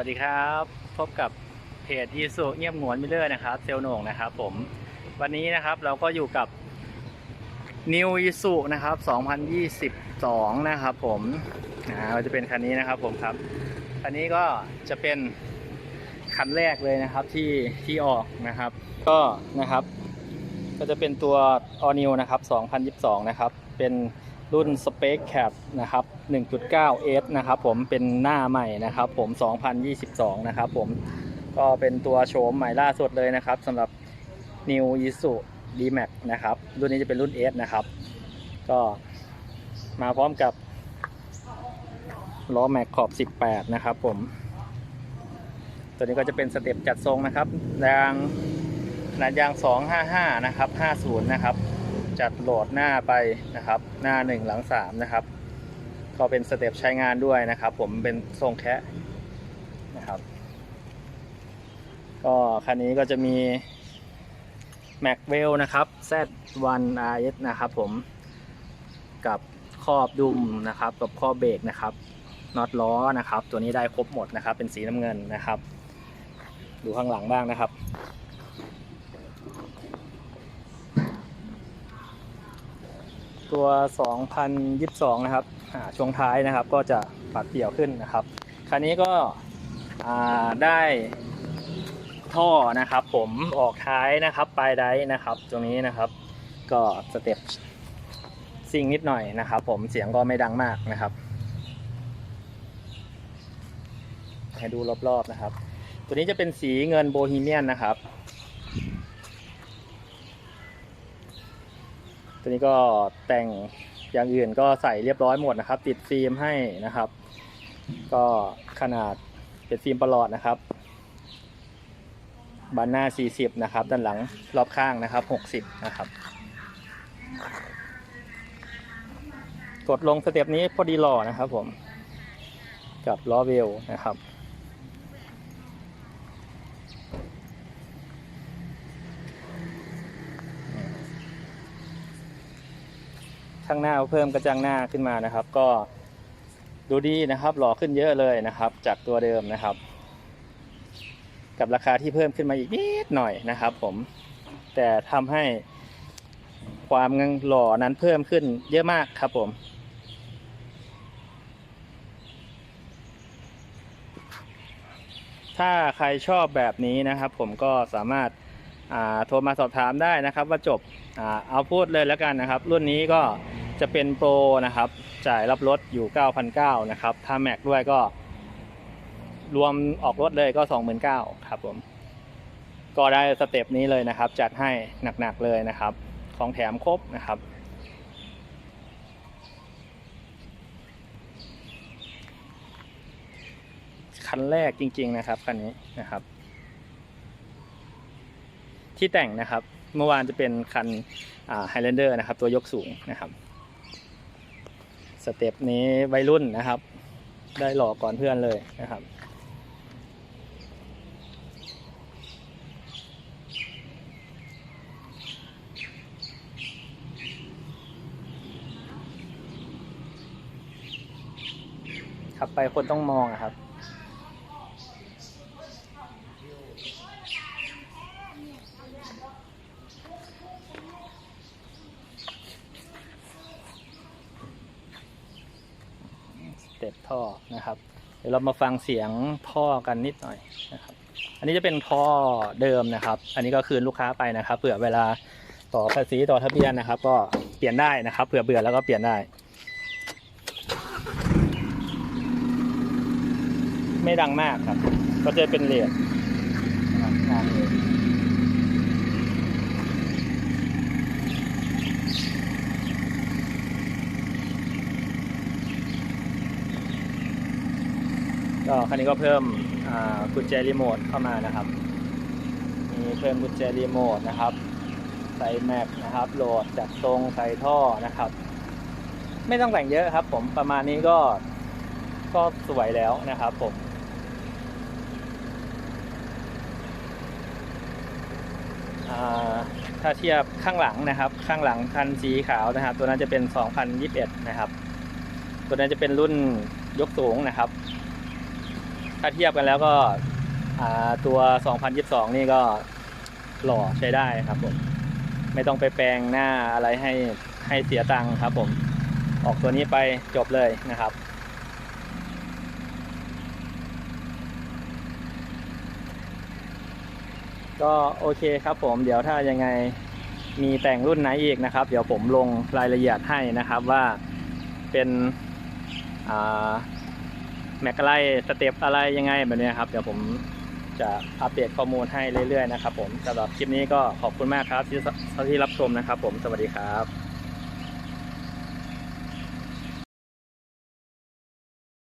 วัสดีครับ พบกับเพจยีสุเงียบหงวนมิเลอร์นะครับเซลโหนงนะครับผมวันนี้นะครับเราก็อยู่กับ New i s u นะครับ 2022 นะครับผมอ่าจะเป็นคันนี้นะครับผมครับคันนี้ก็จะเป็นคันแรกเลยนะครับที่ที่ออกนะครับ ก็นะครับ ก็จะเป็นตัว All New นะครับ 2022 นะครับ เป็น รุ่น Space Cap นะครับ 1.9 S นะครับผมเป็นหน้าใหม่นะครับผม 2022 นะครับผมก็เป็นตัวโฉมใหม่ล่าสุดเลยนะครับสำหรับ New Isuzu D-Max นะครับ รุ่นนี้จะเป็นรุ่น S นะครับ ก็มาพร้อมกับล้อแม็กขอบ 18 นะครับผม ตัวนี้ก็จะเป็นสเต็ปจัดทรงนะครับยางขนาดยาง 255 นะครับ 50 นะครับ จัดโหลดหน้าไปนะครับ หน้า 1 หลัง 3 นะครับ ก็เป็นสเต็ปใช้งานด้วยนะครับ ผมเป็นทรงแคะนะครับ ก็คันนี้ก็จะมี m a c w e l l นะครับ Z1 RS นะครับผมกับครอบดุมนะครับ กับครอบเบรกนะครับน็อตล้อนะครับ ตัวนี้ได้ครบหมดนะครับ เป็นสีน้ำเงินนะครับ ดูข้างหลังบ้างนะครับ ตัว 2022 นะครับช่วงท้ายนะครับก็จะปัดเปี่ยวขึ้นนะครับ คันนี้ก็ได้ท่อนะครับ ผมออกท้ายนะครับปลายไดฟ์นะครับ ตรงนี้นะครับ ก็สเต็ปซิ่งนิดหน่อยนะครับ ผมเสียงก็ไม่ดังมากนะครับ ให้ดูรอบๆนะครับ ตัวนี้จะเป็นสีเงินโบฮีเมียนนะครับ ตัวนี้ก็แต่งอย่างอื่นก็ใส่เรียบร้อยหมดนะครับ ติดฟิล์มให้นะครับ ก็ขนาดเป็นฟิล์มประหลอดนะครับบานหน้า 40 นะครับ ด้านหลังรอบข้างนะครับ 60 นะครับ กดลงสเต็ปนี้พอดีหล่อนะครับผม กับล้อเวลนะครับ ข้างหน้าเพิ่มกระจังหน้าขึ้นมานะครับ ก็ดูดีนะครับหล่อขึ้นเยอะเลยนะครับ จากตัวเดิมนะครับ กับราคาที่เพิ่มขึ้นมาอีกนิดหน่อยนะครับ ผมแต่ทำให้ความหล่อนั้นเพิ่มขึ้นเยอะมากครับผมถ้าใครชอบแบบนี้นะครับ ผมก็สามารถ โทรมาสอบถามได้นะครับ ว่าจบอเอาพูดเลยแล้วกันนะครับ รุ่นนี้ก็จะเป็นโปรนะครับ จ่ายรับรถอยู่ 9,900นะครับ ถ้าแม็กด้วยก็รวมออกรถเลยก็ 29,000ครับผม ก็ได้สเต็ปนี้เลยนะครับ จัดให้หนักๆเลยนะครับ ของแถมครบนะครับคันแรกจริง ๆ นะครับคันนี้นะครับ ที่แต่งนะครับ เมื่อวานจะเป็นคันไฮแลนเดอร์นะครับ ตัวยกสูงนะครับ สเต็ปนี้วัยรุ่นนะครับ ได้หล่อก่อนเพื่อนเลยนะครับขับไปคนต้องมองอะครับ สเต็ปท่อนะครับ เดี๋ยวเรามาฟังเสียงท่อกันนิดหน่อยนะครับ อันนี้จะเป็นท่อเดิมนะครับ อันนี้ก็คืนลูกค้าไปนะครับเผื่อเวลาต่อภาษีต่อทะเบียนนะครับ ก็เปลี่ยนได้นะครับเผื่อเบื่อแล้วก็เปลี่ยนได้ ไม่ดังมากครับ ก็จะเป็นเลทนะครับงานเลย ก็คันนี้ก็เพิ่มกุญแจรีโมทเข้ามานะครับมีเพิ่มกุญแจรีโมทนะครับ ใส่แม็กนะครับโหลดจัดทรงใส่ท่อนะครับ ไม่ต้องแต่งเยอะครับ ผมประมาณนี้ก็ก็สวยแล้วนะครับผมถ้าเทียบข้างหลังนะครับ ข้างหลังคันสีขาวนะครับ ตัวนั้นจะเป็น 2021 นะครับ ตัวนั้นจะเป็นรุ่นยกสูงนะครับ ถ้าเทียบกันแล้วก็อ่าตัว 2022 นี่ก็หล่อใช้ได้ครับผม ไม่ต้องไปแปลงหน้าอะไรให้ให้เสียตังค์ครับผม ออกตัวนี้ไปจบเลยนะครับก็โอเคครับผมเดี๋ยวถ้ายังไงมีแต่งรุ่นไหนอีกนะครับ เดี๋ยวผมลงรายละเอียดให้นะครับว่าเป็นอ่า แม็กอะไลสเต็ปอะไรยังไงแบบนี้ครับ เดี๋ยวผมจะอัปเดตข้อมูลให้เรื่อยๆนะครับผมสำหรับคลิปนี้ก็ขอบคุณมากครับที่ที่รับชมนะครับผมสวัสดีครับ